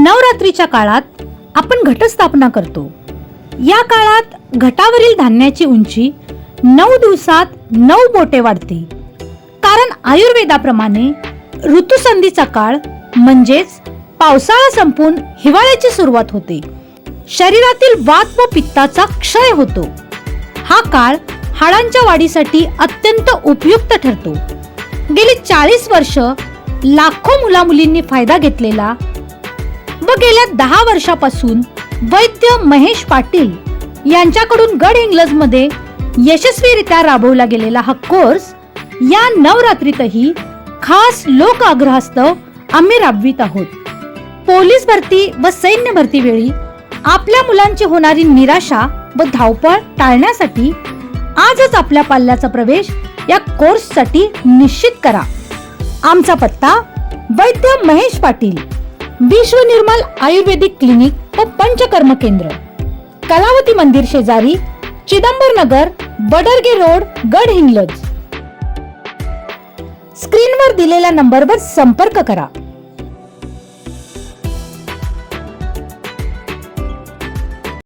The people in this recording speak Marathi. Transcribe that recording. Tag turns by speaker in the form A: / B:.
A: नवरात्रीच्या काळात आपण घटस्थापना करतो. या काळात घटावरील धान्याची उंची नऊ दिवसात नऊ बोटे वाढते. कारण आयुर्वेदाप्रमाणे ऋतुसंधीचा काळ म्हणजेच पावसाळा संपून हिवाळ्याची सुरुवात होते. शरीरातील वात व पित्ताचा क्षय होतो. हा काळ हाडांच्या वाढीसाठी अत्यंत उपयुक्त ठरतो. गेली चाळीस वर्ष लाखो मुलामुलींनी फायदा घेतलेला व गेल्या दहा वर्षापासून वैद्य महेश पाटील यांच्याकडून गड इंग्लजमध्ये यशस्वीरित्या राबवला गेलेला हा कोर्स या नवरात्रीतही खास लोक आग्रहास्तव आम्ही राबवित आहोत. पोलीस भरती व सैन्य भरती वेळी आपल्या मुलांची होणारी निराशा व धावपळ टाळण्यासाठी आजच आपल्या पाल्याचा प्रवेश या कोर्ससाठी निश्चित करा. आमचा पत्ता वैद्य महेश पाटील विश्व निर्मल आयुर्वेदिक क्लिनिक व पंचकर्म केंद्र. कलावती मंदिर शेजारी चिदंबर नगर बडरगे रोड गड हिंगलज. स्क्रीनवर दिलेल्या नंबरवर संपर्क करा.